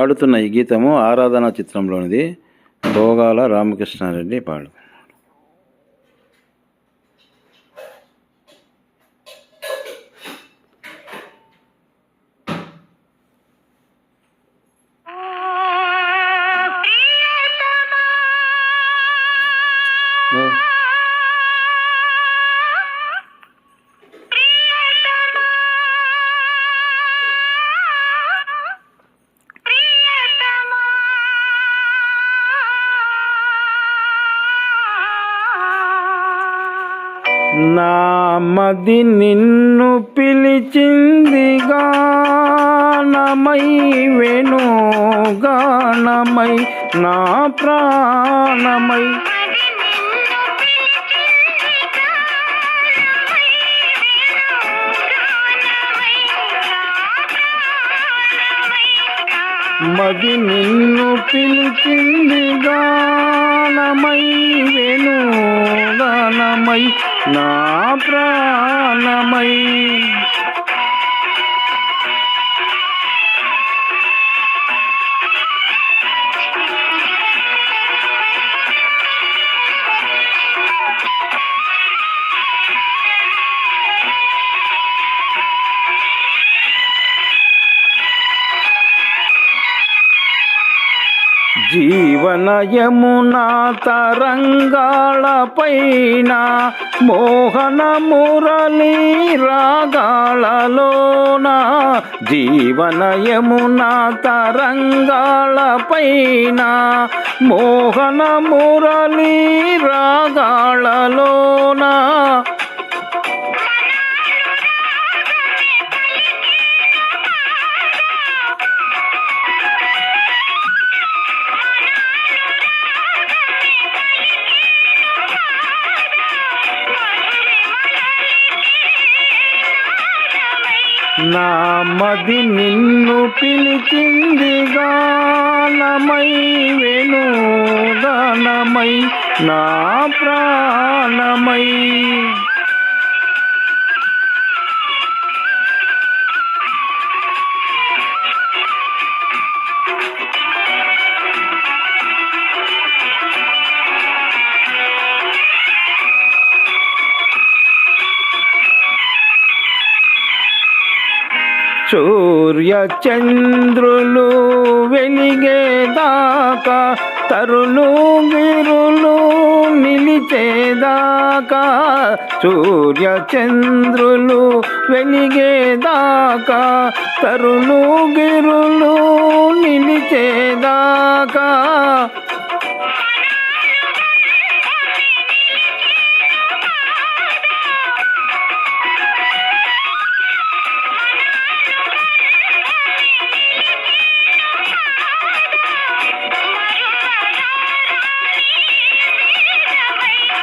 పాడుతున్న ఈ గీతము ఆరాధన చిత్రంలోనిది భోగాల రామకృష్ణారెడ్డి పాడు. నా మది నిన్ను పిలిచింది గానమై వెను గానమై నా ప్రాణమై. మది నిన్ను పిలిచింది గానమై వెను గానమై నా ప్రాణమై జీవనయమునా తరంగాళపైన మోహన మురళి రాగాళలోన జీవనయమునా తరంగాళపైన మోహన మురళి రాగాళలోన నా మది నిన్ను పిలిచింది గానమై వెను గానమై నా ప్రాణమై. సూర్య చంద్రులు వెలిగేదాకా తరులు గిరులు నిలిచేదాకా సూర్య చంద్రులు వెలిగేదాకా తరులు గిరులు నిలిచేదాకా.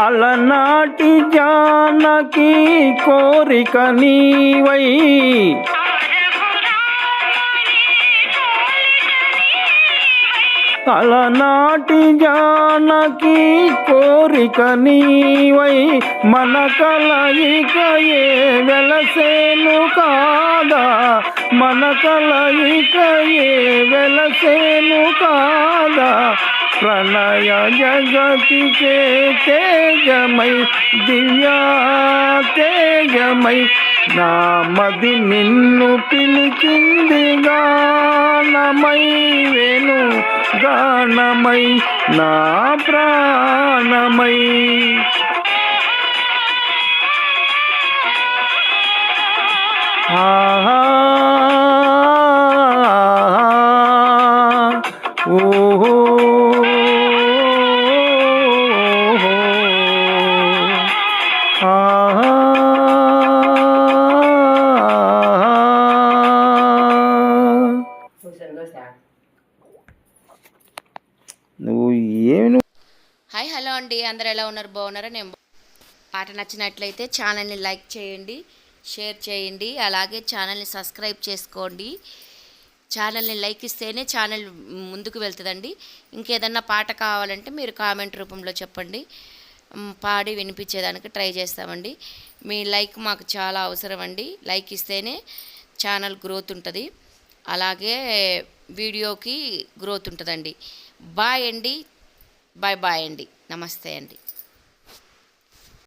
అలనాటి జానకి కోరిక నీవై. అలనాటి జానకి కోరిక నీవై. మన కలయికయే వెలసేను కాదా? మన కలయికయే వెలసేను కాదా? ప్రణయ జగతికే తేజమై దివ్యా తేజమై నా మది నిన్ను పిలిచింది గానమై వేణు గానమై నా ప్రాణమై. ఆహా హలో అండి. అందరు ఎలా ఉన్నారు? బాగున్నారా? నేను పాట నచ్చినట్లయితే ఛానల్ని లైక్ చేయండి షేర్ చేయండి అలాగే ఛానల్ని సబ్స్క్రైబ్ చేసుకోండి. ఛానల్ని లైక్ ఇస్తేనే ఛానల్ ముందుకు వెళ్తుందండి. ఇంకేదన్నా పాట కావాలంటే మీరు కామెంట్ రూపంలో చెప్పండి. పాడి వినిపించేదానికి ట్రై చేస్తామండి. మీ లైక్ మాకు చాలా అవసరం అండి. లైక్ ఇస్తేనే ఛానల్ గ్రోత్ ఉంటుంది. అలాగే వీడియోకి గ్రోత్ ఉంటుందండి. బాయ్ అండి. బాయ్ బాయ్ అండి. నమస్తే అండి.